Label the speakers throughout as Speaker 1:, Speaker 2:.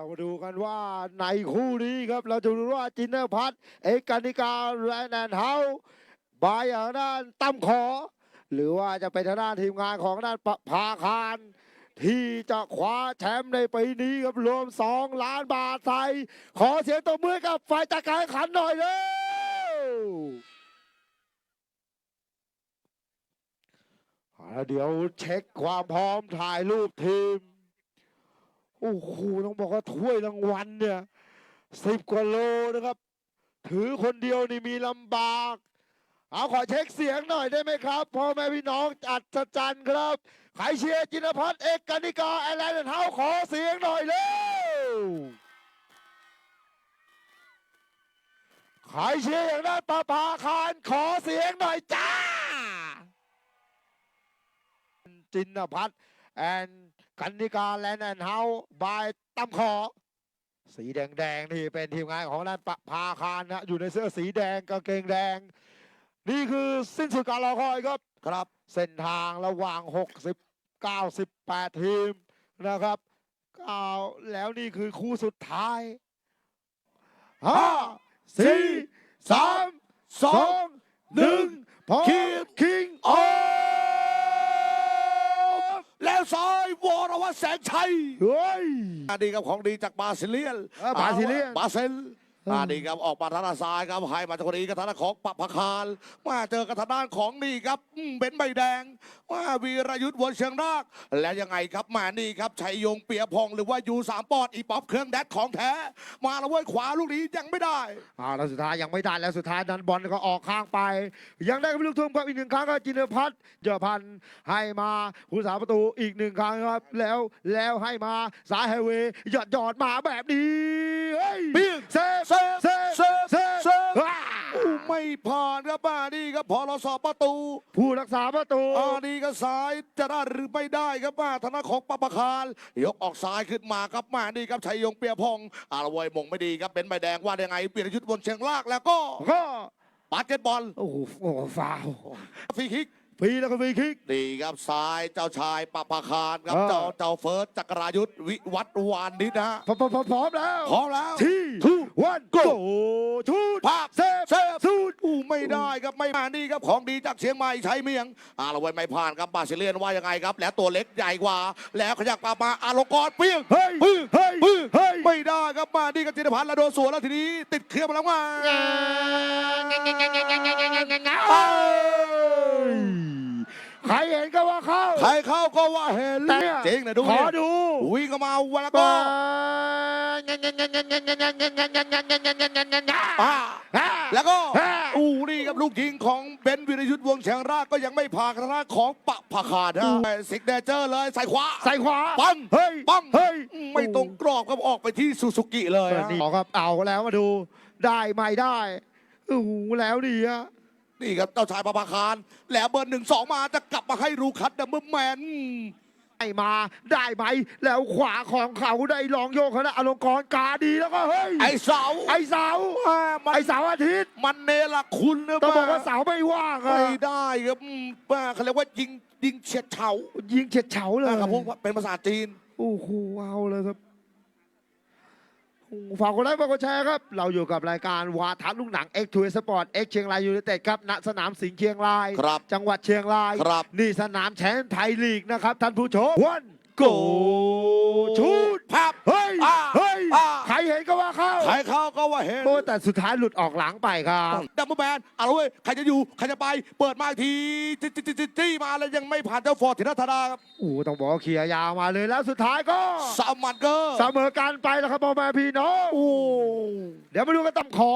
Speaker 1: เรามาดูกันว่าในคู่นี้ครับเราจะดูว่าจินเนอร์พัทเอกกานิกาและแนนเฮาบายอย่างด้านตั้มขอ หรือว่าจะเป็นทางด้านทีมงานของด้านปะพาคารที่จะคว้าแชมป์ในปีนี้ครับรวม 2 ล้านบาทไทย ขอเสียงตบมือกับฝ่ายจัดการข่งขันหน่อยเร็วเอาเดี๋ยวเช็คความพร้อมถ่ายรูปทีม โอ้โหต้องบอกว่าถ้วยรางวัลเนี่ยสิบกว่าโลนะครับ ถือคนเดียวนี่มีลำบาก เอาขอเช็คเสียงหน่อยได้ไหมครับพ่อแม่พี่น้องอัศจรรย์ครับใครเชียร์จินพัฒน์เอกกนิกาแอร์แลนด์เฮาขอเสียงหน่อยเร็วใครเชียร์อย่างนั้นปะภาคารขอเสียงหน่อยจ้า จินพัฒน์ แอนกันนิกาแลนด์แอนด์เฮาบายตั้มขอสีแดงๆนี่เป็นทีมงานของด้านประภาคารนะอยู่ในเสื้อสีแดงกางเกงแดง นี่คือสิ้นสุดการรอคอยครับครับ เส้นทางระหว่าง 60 98 ทีมนะครับก้าวแล้วนี่คือคู่สุดท้าย5 4 3 2 1พร้อม
Speaker 2: คิด
Speaker 1: คิงอ
Speaker 2: ซ้ายวรวัฒน์แสงชัย
Speaker 1: เฮ้ย
Speaker 2: อันนี้ครับของดีจากบาซิเลียน
Speaker 1: เออบาซิเลียน
Speaker 2: บาเซล
Speaker 1: เอออั
Speaker 2: อันนี้ครับออกมาทางด้านซ้ายครับให้มาจากคนนี้กับทางด้านของปะพคารมาเจอกับทางด้านของนี่ครับอืมเบนซ์ใบแดงว่าวีรยุทธ์วนเชียงราก แล้วยังไงครับมานี่ครับชัยยงเปียพงศ์หรือว่ายูสามปอดอีป๊อปเครื่องแดดของแท้ มาแล้วเว้ยขวาลูกนี้ยังไม่ได้
Speaker 1: อ่าแล้วสุดท้ายยังไม่ได้แล้วสุดท้ายนั้นบอลก็ออกข้างไป ยังได้กับลูกทุ่มครับอีกหนึ่งครั้งก็จินพัฒน์เจอพันธ์ให้มาผู้สาประตูอีกหนึ่งครั้งครับแล้วแล้วให้มาสายไฮเวย์หยอดหยอดมาแบบนี้เฮ้ย
Speaker 2: เปี้ยง
Speaker 1: เซฟ
Speaker 2: ผ่านครับมานี่ครับพอเราสอบประตู
Speaker 1: ผู้รักษาประตู
Speaker 2: อาดีก็ซ้ายจะได้หรือไม่ได้ครับมาธนาของปะปะคารยกออกซ้ายขึ้นมาครับมานี่ครับชัยยงเปียพงศ์อาละเวยมงไม่ดีครับเป็นใบแดงว่ายังไงเปลี่ยนยุทธบนเชียงลากแล้วก็
Speaker 1: ก็
Speaker 2: บาสเกตบอล
Speaker 1: โอ้โหโอ้โหฟาวล์
Speaker 2: ฟรีคิก
Speaker 1: พีแล้วก็ฟรีคิก
Speaker 2: ดีครับซ้ายเจ้าชายปะปะคารครับ
Speaker 1: เออ
Speaker 2: เจ้าเจ้าเฟิร์สจักรายุทธวิวัฒน์วานนิดนะฮะ
Speaker 1: พร้อมพร้อมพร้อมพร้อมแล้ว
Speaker 2: พร้อมแล้ว
Speaker 1: ที่
Speaker 2: ทู
Speaker 1: วันโกชูด
Speaker 2: ภาพ
Speaker 1: เซฟ
Speaker 2: เซฟ
Speaker 1: สูด
Speaker 2: อู้ไม่ได้ครับไม่มานี่ครับของดีจากเชียงใหม่ใช้เมียงอาละเวยไม่ผ่านครับบาซิเลียนว่ายังไงครับ แล้วตัวเล็กใหญ่กว่า แล้วขยับกลับมาอาลงกรณ์เปี้ยง
Speaker 1: เฮ้ย
Speaker 2: ปึ้ง
Speaker 1: เฮ้ย
Speaker 2: ปึ้ง
Speaker 1: เฮ้ย
Speaker 2: ไม่ได้ครับมานี่กับจินพันธ์แล้วโดนสวนแล้วทีนี้ ติดเครื่องมาแล้วมาเอ้ย
Speaker 1: ใครเห็นก็ว่าเข้า
Speaker 2: ใครเข้าก็ว่าเห็น
Speaker 1: แต่
Speaker 2: จริงนะดู
Speaker 1: ขอ
Speaker 2: ดิ
Speaker 1: ดู
Speaker 2: วิ่งเข้ามาวันแล้วก็ อ่าแล้วก็
Speaker 1: อ่า
Speaker 2: อู้นี่ครับลูกยิงของเบนซ์วิรยุทธ์วงศ์แฉงรากก็ยังไม่ผ่านคณะของปะผาขาดนะสิกเนเจอร์เลยใส่ขวา
Speaker 1: ใส่ขวา
Speaker 2: ปัง
Speaker 1: เฮ้ย
Speaker 2: ปัง
Speaker 1: เฮ้ย
Speaker 2: ไม่ตรงกรอบครับออกไปที่ซูซูกิเลย
Speaker 1: เออ
Speaker 2: ฮะ
Speaker 1: นี่ครับเอาแล้วมาดู ได้ไม่ได้โอ้โหแล้วดีอะ
Speaker 2: นี่ครับเจ้าชายปะผาคารแล้วเบอร์หนึ่งสองมาจะกลับมาให้รูคัดดัมเบิลแมน
Speaker 1: ได้มาได้ไหมแล้วขวาของเขาได้ลองโยกคณะอลงกรณ์กาดีแล้วก็เฮ้ย
Speaker 2: ไอ้เสา
Speaker 1: ไอเสา
Speaker 2: อ่ามัน
Speaker 1: ไอเสาร์อาทิตย์
Speaker 2: มันเนรคุณนะ
Speaker 1: ต้องบอก
Speaker 2: ป้
Speaker 1: ว่าเสาไม่ว่างอะ
Speaker 2: ไม่ได้ครับอืมป้าเขาเรียกว่ายิงยิงเฉียดเฉา
Speaker 1: ยิงเฉียดเฉาเลย
Speaker 2: นะครับพวกเป็นภาษาจีน
Speaker 1: โอ้โหเอาเลยครับโอ้โห ฝากกดไลค์ฝากกดแชร์ครับ เราอยู่กับรายการวาทัศน์ลูกหนัง X 2 Sport X เชียงรายยูไนเต็ดครับณสนามสิงห์เชียงราย
Speaker 2: ครับ
Speaker 1: จังหวัดเชียงราย
Speaker 2: ครับ
Speaker 1: นี่สนามแชมป์ไทยลีกนะครับ ท่านผู้ชมวันโกชุ เข้า
Speaker 2: ก็ว่าเห็น
Speaker 1: โอ้แต่สุดท้ายหลุดออกหลังไปครับ
Speaker 2: ดัมเบิลแมนเอาละเว้ยใครจะอยู่ ใครจะไป เปิดมาอีกทีจี้จี้จี้จี้จี้มาแล้วยังไม่ผ่านเจ้าฟอร์ดธินธาครับ
Speaker 1: โอ้ต้องบอกว่าเคลียร์ยาวมาเลยแล้วสุดท้ายก็
Speaker 2: สามมันเกอร์
Speaker 1: เสมอกันไปแล้วครับพ่อแม่พี่น้อง
Speaker 2: โอ้
Speaker 1: เดี๋ยวมาดูกันต่ำขอ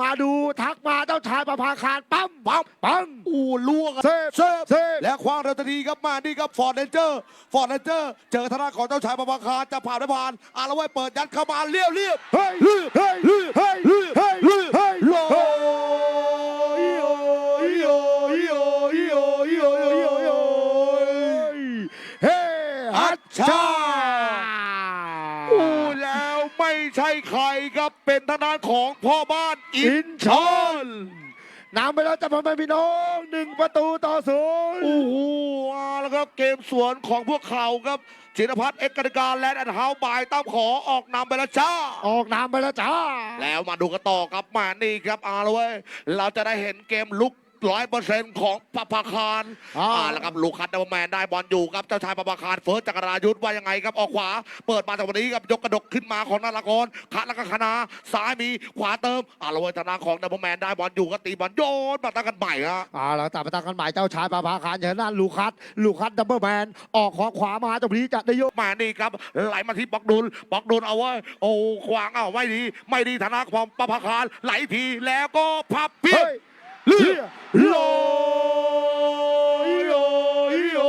Speaker 1: มาดูทักมาเจ้าชายประภาคารปั๊ม
Speaker 2: ปั๊ม
Speaker 1: ปัง
Speaker 2: โอ้ล่วง
Speaker 1: เซฟ
Speaker 2: เซฟ
Speaker 1: เซฟ
Speaker 2: และคว้างเร็วทันทีครับมานี่ครับฟอร์ดเรนเจอร์ฟอร์ดเรนเจอร์เจอธนาของเจ้าชายประภาคารจะผ่านไม่ผ่านอาละเว้ยเปิดยัดเข้ามาเลี้ยวเลี้ยว
Speaker 1: เฮ้ย
Speaker 2: ลื่น
Speaker 1: เฮ้ย
Speaker 2: ลื่น
Speaker 1: เฮ้ย
Speaker 2: ลื่น
Speaker 1: เฮ้ย
Speaker 2: ใเฮ
Speaker 1: ฮัชชา
Speaker 2: อู้แล้วไม่ใช่ใครครับเป็นทนานของพ่อบ้านอินช
Speaker 1: อน นนำไปแล้วจ้าพ่อแม่พี่น้องหนึ่งประตูต่อศูนย์
Speaker 2: โอ้โหเอาละครับครับเกมสวนของพวกเขาครับจินพัฒน์เอกกติการแลนด์แอนด์เฮาส์บายตั้มขอออกนำไปแล้วจ้า
Speaker 1: ออกนามไปแล้วจ้า
Speaker 2: แล้วมาดูกันต่อครับมานี่ครับเอาละเว้ยเราจะได้เห็นเกมลุก ร้อยเปอร์เซ็นต์ของปะพาคาร
Speaker 1: อ่า
Speaker 2: อ่า แล้วครับลูกคัตเดอร์แมนได้บอลอยู่ครับเจ้าชายปะพาคารเฟิร์สจักรรายุทธว่ายังไงครับออกขวา เปิดมาจากวันนี้ครับยกกระดกขึ้นมาของนารากรขัดแล้วก็คณาซ้ายมีขวาเติมอ่าละเว้ยธนาของเดอร์แมนได้บอลอยู่ก็ตีบอลโยนมาตั้งกันใหม่ฮะ
Speaker 1: เอาแล้วตัดไปตั้งกันใหม่เจ้าชายปาพาคารเฉนั่นลูคัสลูคัสดับเบิลแมนออกขวาขวามาตรงนี้จะได้โยก
Speaker 2: มานี่ครับไหลมาที่บล็อกดุลบล็อกดุลเอาไว้โอ้ขวางเอาไม่ดี ไม่ดีธนาของปะพาคารไหลทีแล้วก็พับเพี้ย
Speaker 1: เฮ้ย
Speaker 2: เลืยโยโยโย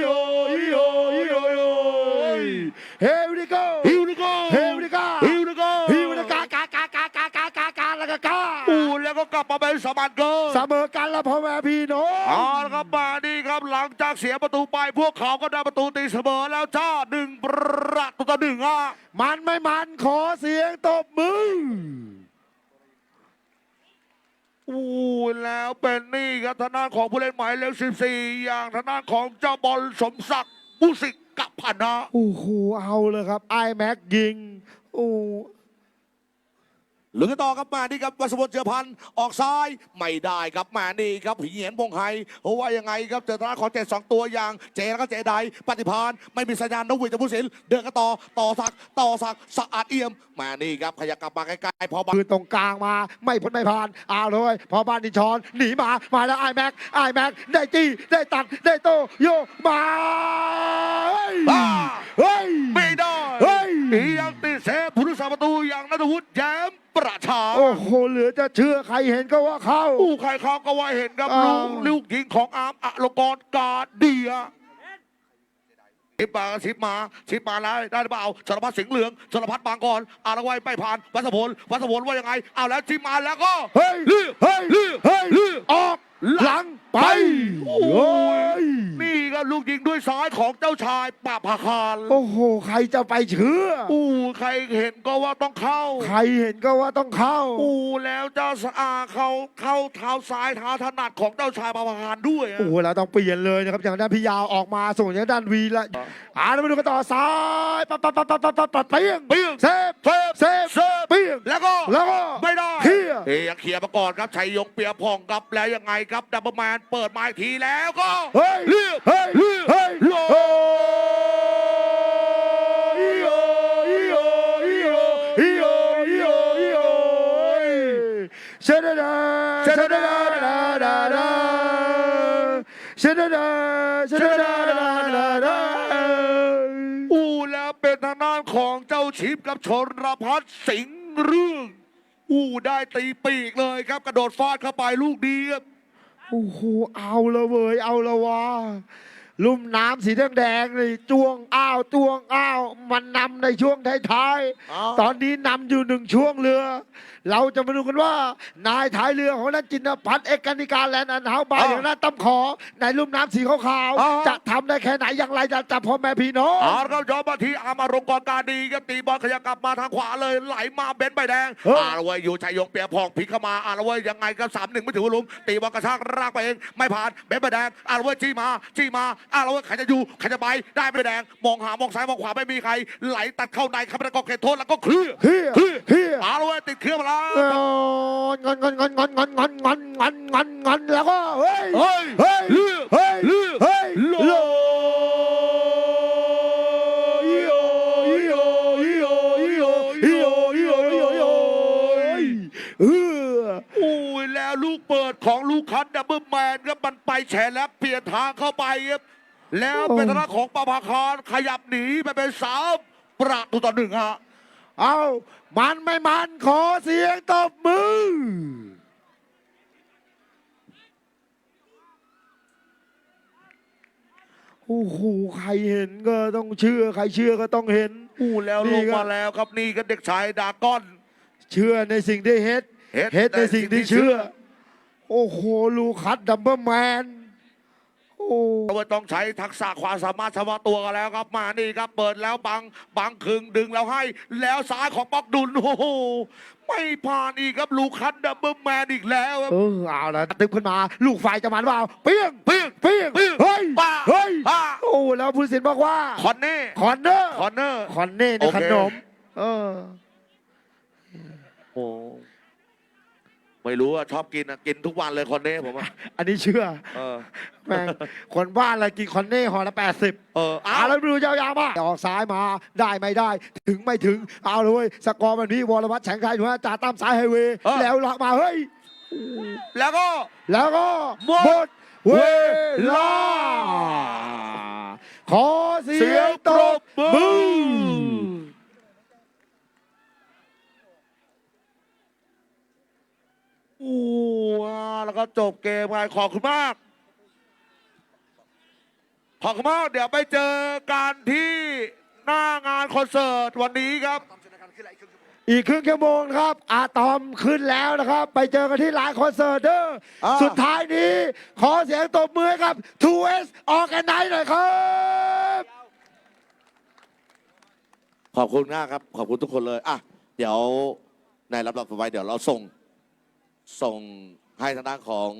Speaker 2: โยโย
Speaker 1: Here we go Here
Speaker 2: we go Here we กากา
Speaker 1: กากากากากาแล้วก็กา
Speaker 2: อู้แล้วก็กลับมาเป็นสมันเกิน
Speaker 1: เสมอกันแล้วพ่อแม่พี่น้อง
Speaker 2: เอาละครับมาดีครับหลังจากเสียประตูไปพวกเขาก็ได้ประตูตีเสมอแล้วจ้าหนึ่งประตูต่อหนึ่งอะ
Speaker 1: มันไม่มันขอเสียงตบมือ
Speaker 2: อู้แล้วเป็นนี่ครับทางด้านของผู้เล่นหมายเลข14 อย่างทางด้านของเจ้าบอลสมศักดิ์บุสิกกับพนะ
Speaker 1: โอ้โหเอาเลยครับไอแม็กยิงโอ้
Speaker 2: หลือต่อครับมานี่ครับวัสบุตรเจือพันธ์ออกซ้ายไม่ได้ครับมานี่ครับผีเหียนพงไฮเพราะว่ายังไงครับเจอทางด้านของเจ็ดสองตัวอย่างเจแล้วก็เจไดปฏิพานไม่มีสัญญาณนกหวีดจากผู้สินเดินกันต่อต่อสักต่อสักสะอาดเอี่ยม มานี่ครับขยับกลับมาใกล้ๆพอบอล
Speaker 1: คือตรงกลางมาไม่พ้นไม่ผ่านเอาเลยพอบ้านดิชอนหนีมามาแล้วไอแม็กไอแม็กได้ตีได้ตัดได้โตโยมาเฮ้ย
Speaker 2: บ้า
Speaker 1: เฮ้ย
Speaker 2: ไม่ได้
Speaker 1: เฮ้ย
Speaker 2: อียังติดเซฟผู้รักษาประตูอย่างนัทวุฒิแย้ม ประชา
Speaker 1: โอ้โหเหลือจะเชื่อใครเห็นก็ว่าเข้า
Speaker 2: ผู้ใครเขาก็ว่าเห็นครับ
Speaker 1: อ่า
Speaker 2: ลูกลูกยิงของอาร์มอลกรกาเดียชิปมาชิปมาชิปมาแล้วได้หรือเปล่าสารพัดสิงห์เหลืองสารพัดบางกรอาละไว้ไม่ผ่านวัสพลวัสพลว่ายังไงเอาแล้วชิปมาแล้วก็
Speaker 1: เฮ้ย
Speaker 2: เลือก
Speaker 1: เฮ้ย
Speaker 2: เลือก
Speaker 1: เฮ้ย
Speaker 2: เลือก
Speaker 1: ออกหลังไป
Speaker 2: โอ้
Speaker 1: โอ้
Speaker 2: ย
Speaker 1: ย
Speaker 2: นี่ ก็ลูกยิงด้วยซ้ายของเจ้าชายปะพาคาร
Speaker 1: โอ้โห ใครจะไปเชื่อ
Speaker 2: อู้ใครเห็นก็ว่าต้องเข้า
Speaker 1: ใครเห็นก็ว่าต้องเข้า
Speaker 2: อู้แล้วเจ้าสะอาเข้าเข้าเท้าซ้ายเท้าถนัดของเจ้าชายปะพาคารด้วยอะ
Speaker 1: โอ้โหเราต้องเปลี่ยนเลยนะครับอย่างด้านพี่ยาวออกมาส่งอย่างด้านวีละอ่าเรามาดูกันต่อซ้ายปั๊บปั๊บปั๊บปั๊บปั๊บปั๊บปั๊บเปี้ยง
Speaker 2: เปี้ยง
Speaker 1: เซฟ
Speaker 2: เซฟ
Speaker 1: เซฟ
Speaker 2: เซฟ
Speaker 1: เปี้ยง
Speaker 2: แล้วก็
Speaker 1: แล้วก็
Speaker 2: ไม่ได้
Speaker 1: เคลียร์
Speaker 2: เอ้ยเคลียร์มาก่อนครับชัยยงเปียพองครับแล้วยังไงครับดับเบิลแมนเปิดไมาอีกทีแล้วก็
Speaker 1: เฮ้ย
Speaker 2: เลือก
Speaker 1: เฮ้ย
Speaker 2: เลือก
Speaker 1: เฮ้ย
Speaker 2: โล
Speaker 1: โอู้
Speaker 2: แล้วเป็นทางด้านของเจ้าชิปกับชนรพัฒน์สิงห์เรื่อง อู้ได้ตีปีกเลยครับ กระโดดฟาดเข้าไปลูกดีครับ
Speaker 1: โอ้โห เอาละเว้ย เอาละวะ ลุ่มน้ำสีแดงๆเลยจ้วงอ้าวจ้วงอ้าว มันนำในช่วงท้ายๆ ตอนนี้นำอยู่หนึ่งช่วงเรือ เราจะมาดูกันว่า นายท้ายเรือของนันจินพัฒน์เอกนิการแลนด์อันเฮาบาย
Speaker 2: อ่า
Speaker 1: อย่างนั้นตำขอ ในลุ่มน้ำสีขาว
Speaker 2: อ่า
Speaker 1: ๆจะทำได้แค่ไหนอย่างไรจะจับพ่อแม่พี่น้อง
Speaker 2: เอาละครับยอมมาที่อามารงกรการดีครับตีบอลขยับกลับมาทางขวาเลยไหลมาเบนซ์ใบแดง
Speaker 1: เฮ้ย
Speaker 2: อาละเว้ยอยู่ชัยยงเปียพองพลิกเข้ามาอาละเว้ยยังไงก็สามหนึ่งไม่ถือว่าลุมตีบอลกระชากรากไปเองไม่ผ่านเบนซ์ใบแดงอาละเว้ยจี้มาจี้มาอาละเว้ยใครจะอยู่ใครจะไปได้ใบแดง มองหามองซ้ายมองขวาไม่มีใคร ไหลตัดเข้าในครับแล้วก็เขตโทษแล้วก็เคลื่อน
Speaker 1: เฮีย
Speaker 2: เคลื่อน
Speaker 1: เฮีย
Speaker 2: อาละเว้ยติดเครื่องมาแล้ว
Speaker 1: งอนงอนงอนงอนงอนงอนงอนงอนงอนงอนแล้วก็เฮ้ย
Speaker 2: เฮ้ย
Speaker 1: เฮ้ย
Speaker 2: เลือ
Speaker 1: เฮ้ย
Speaker 2: เลือ
Speaker 1: เฮ้ย
Speaker 2: โล
Speaker 1: ลอีโออีโออีโออีโออีโออีโออีโออีโอเออ
Speaker 2: อุ้ยแล้วลูกเปิดของลูกคันดับเบิลแมนครับมันไปแฉแล้วเปลี่ยนทางเข้าไปครับแล้วเป็นทางของปาภาคารขยับหนีไปเป็นสามประตูต่อหนึ่งฮะ
Speaker 1: เอามันไม่มันขอเสียงตบมือ โอ้โหใครเห็นก็ต้องเชื่อ ใครเชื่อก็ต้องเห็น
Speaker 2: อู้แล้ว
Speaker 1: นี่
Speaker 2: ลง
Speaker 1: ครับ
Speaker 2: มาแล้วครับนี่ก็เด็กชายดากอน
Speaker 1: เชื่อในสิ่งที่เฮ็ด
Speaker 2: เฮ็ด
Speaker 1: เฮ็ดในสิ่งที่เชื่อ
Speaker 2: ในสิ่งที่เชื่
Speaker 1: โอ้โห ลูคัสดัมเบิลแมนโอ้
Speaker 2: เพราะว่าต้องใช้ทักษะความสามารถเฉพาะตัวกันแล้วครับมานี่ครับ เปิดแล้วบังบังครึ่งดึงแล้วให้ แล้วซ้ายของป๊อกดุลโอ้โหไม่ผ่านอีกครับลูคันดับเบิลแมนอีกแล้วครับ
Speaker 1: เออเอาละตึบขึ้นมาลูกไฟจะมันเปล่าเปี้ยง
Speaker 2: เพี้ยง
Speaker 1: เปี้ยง
Speaker 2: เปี้ยง
Speaker 1: เฮ้ย
Speaker 2: ป้า
Speaker 1: เฮ้ย
Speaker 2: ป้า
Speaker 1: โอ้แล้วผู้ตัดสินบอกว่า
Speaker 2: คอนเน่
Speaker 1: คอนเนอร์
Speaker 2: คอนเนอร์
Speaker 1: คอนเน่ใน
Speaker 2: โอเค
Speaker 1: ขนมเออ
Speaker 2: โอ้ ไม่รู้ว่าชอบกินอะกินทุกวันเลยคอนเน่ผมอะ
Speaker 1: อันนี้เชื่อ
Speaker 2: เออ
Speaker 1: แม่งคนบ้านอะไรกินคอนเน่ห่อละแปดสิบ
Speaker 2: เออ
Speaker 1: เอา
Speaker 2: เอา
Speaker 1: แล้วดูยาวๆมาออกซ้ายมาได้ไม่ได้ ถึงไม่ถึงเอาเลยเว้ยสกอร์มันพี่วรวัตรแฉงไกรอยู่ฮะจ่าตั้มซ้ายไฮเวย์แล้วหลักมาเฮ้ย
Speaker 2: แล้วก็
Speaker 1: แล้วก็
Speaker 2: หมด
Speaker 1: หมดเวลา ขอเสียงตบมือ
Speaker 2: อู้ว้าแล้วก็ จบเกมไปขอบคุณมาก ขอบคุณมากเดี๋ยวไปเจอกันที่หน้างานคอนเสิร์ตวันนี้ครับ
Speaker 1: อีกครึ่งชั่วโมงนะครับ อาตอมขึ้นแล้วนะครับ ไปเจอกันที่ลานคอนเสิร์ตเด้อ
Speaker 2: อ่า
Speaker 1: สุดท้ายนี้ขอเสียงตบมือให้กับ 2S ออกกันไนหน่อยครับ
Speaker 2: ขอบคุณมากครับ ขอบคุณทุกคนเลย อะ เดี๋ยวในรับรับต่อไปเดี๋ยวเราส่ง ส่ง ให้ทางด้านของ